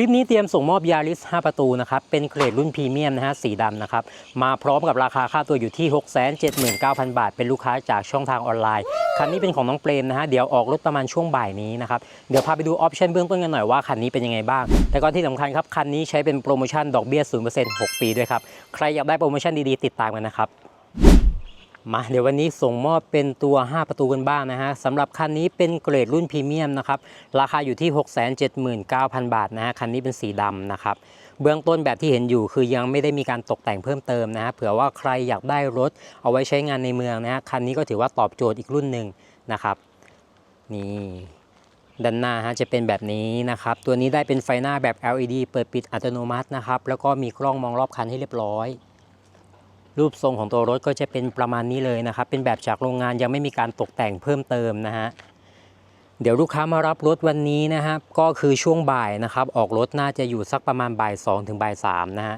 ลิปนี้เตรียมส่งมอบยาริส 5 ประตูนะครับ เป็นเกรดรุ่นพรีเมียมนะฮะ สีดำนะครับ มาพร้อมกับราคาค่าตัวอยู่ที่ 679,000 บาท เป็นลูกค้าจากช่องทางออนไลน์ คันนี้เป็นของน้องเปรมนะฮะ เดี๋ยวออกรถประมาณช่วงบ่ายนี้นะครับ เดี๋ยวพาไปดูออปชันเบื้องต้นกันหน่อยว่าคันนี้เป็นยังไงบ้าง แต่ก่อนที่สำคัญครับ คันนี้ใช้เป็นโปรโมชั่นดอกเบี้ย 0% 6 ปีด้วยครับ ใครอยากได้โปรโมชั่นดีๆ ติดตามกันนะครับ มาเดี๋ยววันนี้ส่งมอบเป็นตัว 5 ประตูกันบ้างนะฮะสำหรับคันนี้เป็นเกรดรุ่นพรีเมียมนะครับ ราคาอยู่ที่ 679,000 บาทนะฮะคันนี้เป็นสีดำนะครับ เบื้องต้นแบบที่เห็นอยู่คือยังไม่ได้มีการตกแต่งเพิ่มเติมนะฮะเผื่อว่าใครอยากได้รถเอาไว้ใช้งานในเมืองนะฮะคันนี้ก็ถือว่าตอบโจทย์อีกรุ่นหนึ่งนะครับนี่ด้านหน้าฮะจะเป็นแบบนี้นะครับ ตัวนี้ได้เป็นไฟหน้าแบบ LED เปิดปิดอัตโนมัตินะครับแล้วก็มีกล้องมองรอบคันให้เรียบร้อย รูปทรงของตัวรถก็จะเป็นประมาณนี้เลยนะครับ เป็นแบบจากโรงงานยังไม่มีการตกแต่งเพิ่มเติมนะฮะเดี๋ยวลูกค้ามารับรถวันนี้นะครับก็คือช่วงบ่ายนะครับ ออกรถน่าจะอยู่สักประมาณบ่าย2ถึงบ่าย3นะฮะ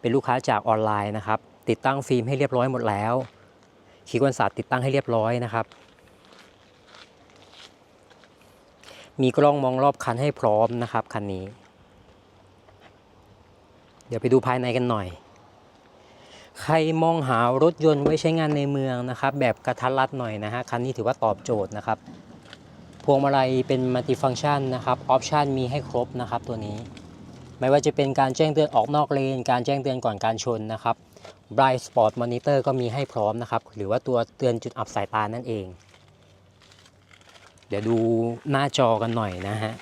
เป็นลูกค้าจากออนไลน์นะครับ ติดตั้งฟิล์มให้เรียบร้อยหมดแล้วขีกวันศาสตร์ติดตั้งให้เรียบร้อยนะครับ มีกล้องมองรอบคันให้พร้อมนะครับคันนี้ เดี๋ยวไปดูภายในกันหน่อย ใครมองหารถยนต์ไว้ใช้งานในเมืองนะครับ แบบกระทัดรัดหน่อยนะฮะคันนี้ถือว่าตอบโจทย์นะครับ พวงมาลัยเป็นมัลติฟัง c t ชันนะครับออปชันมีให้ครบนะครับตัวนี้ ไม่ว่าจะเป็นการแจ้งเตือนออกนอกเลน การแจ้งเตือนก่อนการชนนะครับ Bright Spot Monitor ก็มีให้พร้อมนะครับ หรือว่าตัวเตือนจุดอับสายตานั่นเอง เดี๋ยวดูหน้าจอกันหน่อยนะฮะ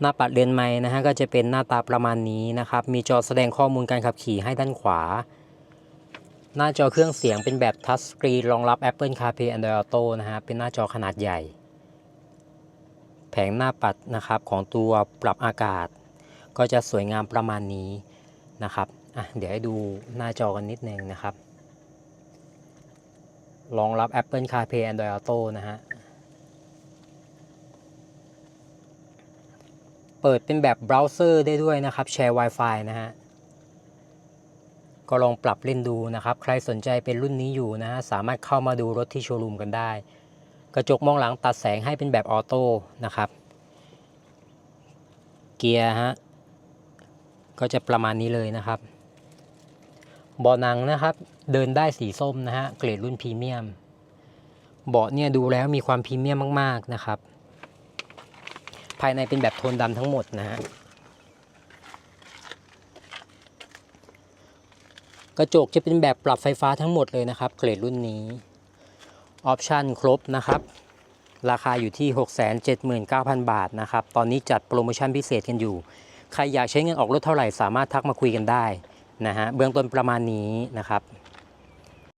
หน้าปัดเลนส์ไม้นะฮะก็จะเป็นหน้าตาประมาณนี้นะครับ มีจอแสดงข้อมูลการขับขี่ให้ด้านขวา หน้าจอเครื่องเสียงเป็นแบบทัชสกรีนรองรับ Apple CarPlay Android Auto นะฮะเป็นหน้าจอขนาดใหญ่ แผงหน้าปัดนะครับของตัวปรับอากาศ ก็จะสวยงามประมาณนี้นะครับอะเดี๋ยวให้ดูหน้าจอกันนิดนึงนะครับรองรับ Apple CarPlay Android Auto นะฮะ เปิดเป็นแบบเบราว์เซอร์ได้ด้วยนะครับแชร์ Wi-Fi นะฮะก็ลองปรับเล่นดูนะครับ ใครสนใจเป็นรุ่นนี้อยู่นะฮะสามารถเข้ามาดูรถที่โชว์รูมกันได้ กระจกมองหลังตัดแสงให้เป็นแบบออโต้นะครับ เกียร์ฮะก็จะประมาณนี้เลยนะครับเบาะหนังนะครับ เดินได้สีส้มนะฮะเกรดรุ่นพรีเมียมเบาะเนี่ยดูแล้วมีความพรีเมียมมาก ๆนะครับ ภายในเป็นแบบโทนดำทั้งหมดนะฮะกระจกจะเป็นแบบปรับไฟฟ้าทั้งหมดเลยนะครับ เกรดรุ่นนี้ ออปชันครบนะครับ ราคาอยู่ที่ 679,000 บาทนะครับ ตอนนี้จัดโปรโมชั่นพิเศษกันอยู่ ใครอยากใช้เงินออกรถเท่าไหร่สามารถทักมาคุยกันได้นะฮะเบื้องต้นประมาณนี้นะครับ